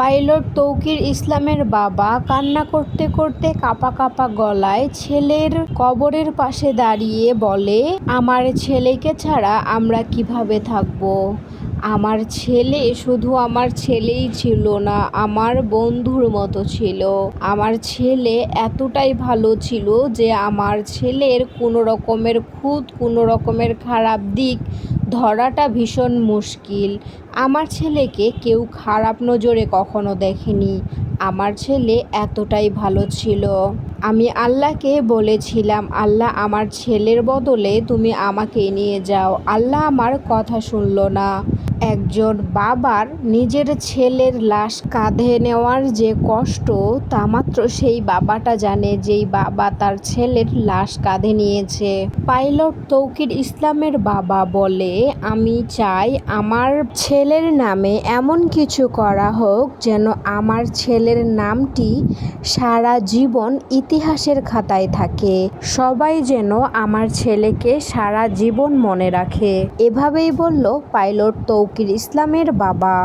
Pilot Tauqir ইসলামের বাবা কান্না করতে করতে কাঁপা কাঁপা গলায় ছেলের কবরের পাশে দাঁড়িয়ে বলে, আমার ছেলেকে ছাড়া আমরা কীভাবে থাকব? আমার ছেলে শুধু আমার ছেলেই ছিল না, আমার বন্ধুর মতো ছিল। আমার ছেলে এতটাই ভালো ছিল যে আমার ছেলের কোনো রকমের খুঁত, কোনো রকমের খারাপ দিক ধরাটা ভীষণ মুশকিল। আমার ছেলেকে কেউ খারাপ নজরে কখনো দেখেনি। আমার ছেলে এতটাই ভালো ছিল। আমি আল্লাহকে বলেছিলাম, আল্লাহ আমার ছেলের বদলে তুমি আমাকে নিয়ে যাও। আল্লাহ আমার কথা শুনলো না। একজন বাবার নিজের ছেলের লাশ কাঁধে নেওয়ার যে কষ্ট, তা মাত্র সেই বাবাটা জানে যেই বাবা তার ছেলের লাশ কাঁধে নিয়েছে। পাইলট তৌকির ইসলামের বাবা বলে, আমি চাই আমার ছেলের নামে এমন কিছু করা হোক যেন আমার ছেলের নামটি সারা জীবন ইতিহাসের খাতায় থাকে। সবাই যেন আমার ছেলেকে সারা জীবন মনে রাখে। এভাবেই বলল পাইলট তৌকির ইসলামের বাবা।